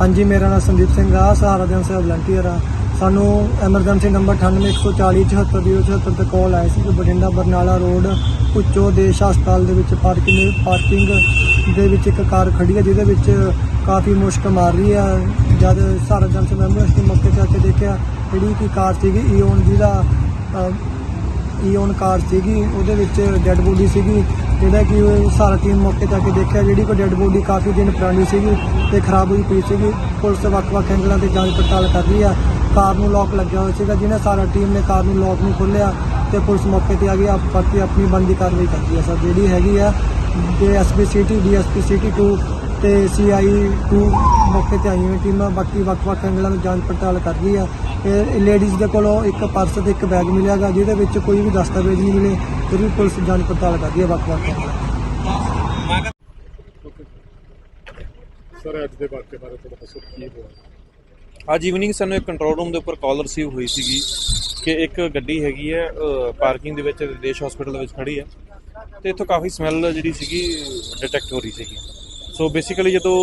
ਹਾਂਜੀ ਮੇਰਾ ਨਾਮ ਸੰਦੀਪ ਸਿੰਘ ਆ ਸਹਾਰਾ ਜਨ ਸੇਵਾ ਵਲੰਟੀਅਰ ਆ। ਸਾਨੂੰ ਐਮਰਜੈਂਸੀ ਨੰਬਰ 9814474076 ਤੇ ਕਾਲ ਆਈ ਸੀ ਕਿ ਬਠਿੰਡਾ ਬਰਨਾਲਾ ਰੋਡ ਉੱਚੋ ਦੇਸ਼ ਹਸਪਤਾਲ ਦੇ ਵਿੱਚ ਪਾਰਕਿੰਗ ਪਾਰਕਿੰਗ ਦੇ ਵਿੱਚ ਇੱਕ ਕਾਰ ਖੜੀ ਹੈ ਜਿਹਦੇ ਵਿੱਚ ਕਾਫੀ ਮੁਸ਼ਕ ਮਾਰ ਰਹੀ ਆ। ਜਦ ਸਹਾਰਾ ਜਨ ਸੇਵਾ ਮੈਂਬਰ ਅਸੀਂ ਮੌਕੇ ਤੇ ਆ ਕੇ ਦੇਖਿਆ ਜਿਹੜੀ ਕਿ ਕਾਰ ਸੀਗੀ ਈਓਨ ਜਿਹਦਾ ਅ, ਈਓਨ ਕਾਰ ਸੀਗੀ ਉਹਦੇ ਵਿੱਚ ਡੈੱਡ ਬੋਡੀ ਸੀਗੀ। ਜਿਹੜਾ ਕਿ ਸਾਰਾ ਟੀਮ ਮੌਕੇ ਤੇ ਆ ਕੇ ਦੇਖਿਆ। ਜਿਹੜੀ ਕੋ ਡੈੱਡ ਬੋਡੀ ਕਾਫੀ ਦਿਨ ਪੁਰਾਣੀ ਸੀਗੀ ਤੇ ਖਰਾਬ ਹੋਈ ਪਈ ਸੀਗੀ, ਪੁਲਿਸ ਵੱਖ-ਵੱਖ ਐਂਗਲਾਂ ਤੇ ਜਾਂਚ ਪੜਤਾਲ ਕਰ ਰਹੀ ਆ। ਕਾਰ ਨੂੰ ਲੋਕ ਲੱਗਿਆ ਹੋਇਆ ਸੀਗਾ, ਜਿਹਨੇ ਸਾਰਾ ਟੀਮ ਨੇ ਕਾਰ ਨੂੰ ਲੋਕ ਨੂੰ ਖੋਲ੍ਹਿਆ ਤੇ ਪੁਲਿਸ ਮੌਕੇ ਤੇ ਆ ਗਈ ਆਪ ਆਪਣੀ ਬਣਦੀ ਕਾਰਵਾਈ ਕਰਦੀ ਆ। ਸਰ, ਜਿਹੜੀ ਹੈਗੀ ਆ ਤੇ ਐਸਪੀ ਸਿਟੀ ਡੀਐਸਪੀ ਸਿਟੀ 2 ਤੇ ਸੀਆਈ 2 ਮੌਕੇ ਤੇ ਆਈਆਂ ਹੋਈਆਂ ਟੀਮਾਂ ਬਾਕੀ ਵੱਖ-ਵੱਖ ਐਂਗਲਾਂ ਤੋਂ ਜਾਂਚ ਪੜਤਾਲ ਕਰ ਰਹੀ ਆ। ਇਹ ਲੇਡੀਜ਼ ਦੇ ਕੋਲੋਂ ਇੱਕ ਪਰਸ ਤੇ ਇੱਕ ਬੈਗ ਮਿਲਿਆਗਾ ਜਿਹਦੇ ਵਿੱਚ ਕੋਈ ਵੀ ਦਸਤਾਵੇਜ਼ ਨਹੀਂ ਮਿਲੇ ਫਿਰ ਵੀ ਪੁਲਿਸ ਜਾਂਚ ਪੜਤਾਲ ਕਰਦੀ ਹੈ ਵੱਖ-ਵੱਖ ਐਂਗਲਾਂ ਸਰ ਅੱਜ ਦੇ ਵਾਕਿਆ ਬਾਰੇ ਥੋੜਾ ਦੱਸੋ ਕੀ ਹੋਇਆ? ਅੱਜ ਈਵਨਿੰਗ ਸਾਨੂੰ ਇੱਕ ਕੰਟਰੋਲ ਰੂਮ ਦੇ ਉੱਪਰ ਕਾਲ ਰਿਸੀਵ ਹੋਈ ਸੀਗੀ ਕਿ ਇੱਕ ਗੱਡੀ ਹੈਗੀ ਹੈ ਪਾਰਕਿੰਗ ਦੇ ਵਿੱਚ ਦੇਸ਼ ਹਸਪੀਟਲ ਦੇ ਵਿੱਚ ਖੜੀ ਹੈ ਤੇ ਇੱਥੋਂ ਕਾਫੀ ਸਮੈਲ ਜਿਹੜੀ ਸੀਗੀ ਡਿਟੈਕਟ ਹੋ ਰਹੀ ਸੀਗੀ। ਸੋ ਬੇਸਿਕਲੀ ਜਦੋਂ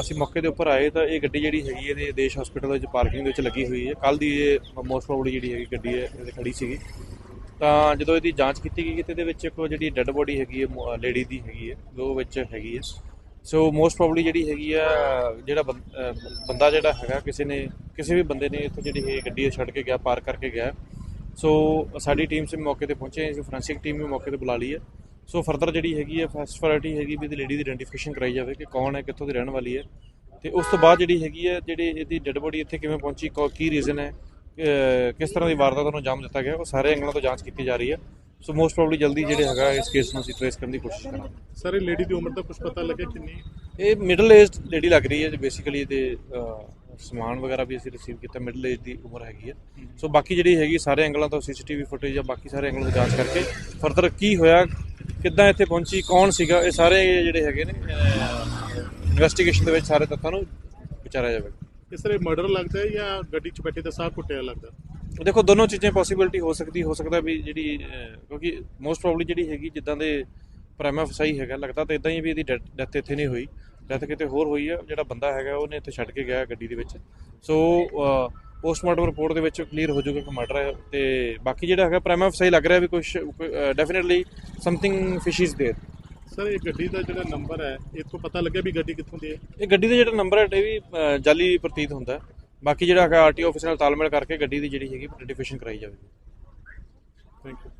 ਅਸੀਂ ਮੌਕੇ ਦੇ ਉੱਪਰ ਆਏ ਤਾਂ ਇਹ ਗੱਡੀ ਜਿਹੜੀ ਹੈਗੀ ਇਹਦੇ ਦੇਸ਼ ਹਸਪੀਟਲ ਵਿੱਚ ਪਾਰਕਿੰਗ ਦੇ ਵਿੱਚ ਲੱਗੀ ਹੋਈ ਹੈ। ਕੱਲ ਦੀ ਇਹ ਮੋਸਟ ਪ੍ਰੋਬਬਲੀ ਜਿਹੜੀ ਹੈਗੀ ਗੱਡੀ ਹੈ, ਇਹਦੇ ਖੜੀ ਸੀਗੀ। ਤਾਂ ਜਦੋਂ ਇਹਦੀ ਜਾਂਚ ਕੀਤੀ ਗਈ, ਤੇ ਇਹਦੇ ਵਿੱਚ ਇੱਕ ਜਿਹੜੀ ਡੈੱਡ ਬੋਡੀ ਹੈਗੀ ਹੈ ਲੇਡੀ ਦੀ ਹੈਗੀ ਹੈ, ਜੋ ਵਿੱਚ ਹੈਗੀ ਹੈ। ਸੋ ਮੋਸਟ ਪ੍ਰੋਬਬਲੀ ਜਿਹੜੀ ਹੈਗੀ ਆ, ਜਿਹੜਾ ਬੰ- ਬੰਦਾ ਜਿਹੜਾ ਹੈਗਾ, ਕਿਸੇ ਨੇ, ਕਿਸੇ ਵੀ ਬੰਦੇ ਨੇ ਇੱਥੋਂ ਜਿਹੜੀ ਇਹ ਗੱਡੀ ਛੱਡ ਕੇ ਗਿਆ ਪਾਰ ਕਰਕੇ ਗਿਆ। ਸੋ ਸਾਡੀ ਟੀਮ ਸੇ ਮੌਕੇ ਤੇ ਪਹੁੰਚੇ ਅਸੀਂ ਫੋਰੈਂਸਿਕ ਟੀਮ ਵੀ ਮੌਕੇ ਤੇ ਬੁਲਾ ਲਈ ਹੈ। ਸੋ ਫਰਦਰ ਜਿਹੜੀ ਹੈਗੀ ਹੈ ਫਸਟ ਪ੍ਰਾਇੋਰਟੀ ਹੈਗੀ ਵੀ ਇਹਦੀ ਲੇਡੀ ਦੀ ਆਇਡੈਂਟੀਫਿਕੇਸ਼ਨ ਕਰਾਈ ਜਾਵੇ ਕਿ ਕੌਣ ਹੈ ਕਿੱਥੋਂ ਦੀ ਰਹਿਣ ਵਾਲੀ ਹੈ। ਤੇ ਉਸ ਤੋਂ ਬਾਅਦ ਜਿਹੜੀ ਹੈਗੀ ਹੈ ਜਿਹੜੇ ਇਹਦੀ ਡੈੱਡ ਬੋਡੀ ਇੱਥੇ ਕਿਵੇਂ ਪਹੁੰਚੀ ਕੌ- ਕੀ ਰੀਜ਼ਨ ਹੈ ਕਿਸ ਤਰ੍ਹਾਂ ਦੀ ਵਾਰਦਾਤ ਨੂੰ ਅੰਜਾਮ ਦਿੱਤਾ ਗਿਆ ਉਹ ਸਾਰੇ ਐਂਗਲਾਂ ਤੋਂ ਜਾਂਚ ਕੀਤੀ ਜਾ ਰਹੀ ਹੈ। ਸੋ ਮੋਸਟ ਪ੍ਰੋਬਬਲੀ ਜਲਦੀ ਜਿਹੜੇ ਹੈਗਾ ਇਸ ਕੇਸ ਨੂੰ ਅਸੀਂ ਟ੍ਰੇਸ ਕਰਨ ਦੀ ਕੋਸ਼ਿਸ਼ ਕਰਾਂਗੇ। ਸਰ ਇਹ ਲੇਡੀ ਦੀ ਉਮਰ ਦਾ ਕੁਝ ਪਤਾ ਲੱਗਿਆ ਕਿੰਨੀ? ਇਹ ਮਿਡਲ ਏਜ ਲੇਡੀ ਲੱਗ ਰਹੀ ਹੈ ਬੇਸਿਕਲੀ ਤੇ ਸਮਾਨ ਵਗੈਰਾ ਵੀ ਅਸੀਂ ਰਿਸੀਵ ਕੀਤਾ ਮਿਡਲ ਏਜ ਦੀ ਉਮਰ ਹੈਗੀ ਹੈ। ਸੋ ਬਾਕੀ ਜਿਹੜੀ ਹੈਗੀ ਸਾਰੇ ਐਂਗਲਾਂ ਤੋਂ ਸੀਸੀਟੀਵੀ ਫੁਟੇਜ ਜਾਂ ਬਾਕੀ ਸਾਰੇ ਐਂਗਲਾਂ ਤੋਂ ਜਾਂਚ ਕਰਕੇ ਫਰਦਰ ਕੀ ਹੋਇਆ ਕਿੱਦਾਂ ਇੱਥੇ ਪਹੁੰਚੀ ਕੌਣ ਸੀਗਾ ਇਹ ਸਾਰੇ ਜਿਹੜੇ ਹੈਗੇ ਨੇ ਇਨਵੈਸਟੀਗੇਸ਼ਨ ਦੇ ਵਿੱਚ ਸਾਰੇ ਤੱਥਾਂ ਨੂੰ ਵਿਚਾਰਿਆ ਜਾਵੇਗਾ ਇਹ ਸਰ ਇਹ ਮਰਡਰ ਲੱਗਦਾ ਹੈ ਜਾਂ ਗੱਡੀ 'ਚ ਬੈਠੇ ਤਾਂ ਸਾਹ ਘੁੱਟਿਆ ਲੱਗਦਾ? ਦੇਖੋ ਦੋਨੋਂ ਚੀਜ਼ਾਂ ਪੋਸੀਬਿਲਿਟੀ ਹੋ ਸਕਦੀ ਹੋ ਸਕਦਾ ਵੀ ਜਿਹੜੀ ਕਿਉਂਕਿ ਮੋਸਟ ਪ੍ਰੋਬਬਲੀ ਜਿਹੜੀ ਹੈਗੀ ਜਿੱਦਾਂ ਦੇ ਪ੍ਰਾਈਮਾ ਫਸਾਈ ਹੈਗਾ ਲੱਗਦਾ ਤਾਂ ਇਦਾਂ ਹੀ ਵੀ ਇਹਦੀ ਡੈਥ ਇੱਥੇ ਨਹੀਂ ਹੋਈ। ਡੈਥ ਕਿਤੇ ਹੋਰ ਹੋਈ ਹੈ ਜਿਹੜਾ ਬੰਦਾ ਹੈਗਾ ਉਹਨੇ ਇੱਥੇ ਛੱਡ ਕੇ ਗਿਆ ਗੱਡੀ ਦੇ ਵਿੱਚ। ਸੋ ਪੋਸਟਮਾਰਟਮ ਰਿਪੋਰਟ ਦੇ ਵਿੱਚ ਕਲੀਅਰ ਹੋ ਜਾਊਗਾ ਕਿ ਮਰਡਰ ਹੈ ਤੇ ਬਾਕੀ ਜਿਹੜਾ ਹੈਗਾ ਪ੍ਰਾਈਮਾ ਫਸਾਈ ਲੱਗ ਰਿਹਾ ਵੀ ਕੁਝ definitely something fish is there sir ਇਹ ਗੱਡੀ ਦਾ ਜਿਹੜਾ ਨੰਬਰ ਹੈ ਇਹ ਤੋਂ ਪਤਾ ਲੱਗਿਆ ਵੀ ਗੱਡੀ ਕਿੱਥੋਂ ਦੀ ਹੈ ਇਹ ਗੱਡੀ ਦਾ ਜਿਹੜਾ ਨੰਬਰ ਹੈ ਇਹ ਵੀ ਅਹ, ਜਾਲੀ ਪ੍ਰਤੀਤ ਹੁੰਦਾ ਹੈ। ਬਾਕੀ ਜਿਹੜਾ ਹੈਗਾ ਆਰਟੀਓ ਆਫਿਸ ਨਾਲ ਤਾਲਮੇਲ ਕਰਕੇ ਗੱਡੀ ਦੀ ਜਿਹੜੀ ਹੈਗੀ ਆਈਡੈਂਟੀਫਿਕੇਸ਼ਨ ਕਰਾਈ ਜਾਵੇਗੀ ਥੈਂਕ ਯੂ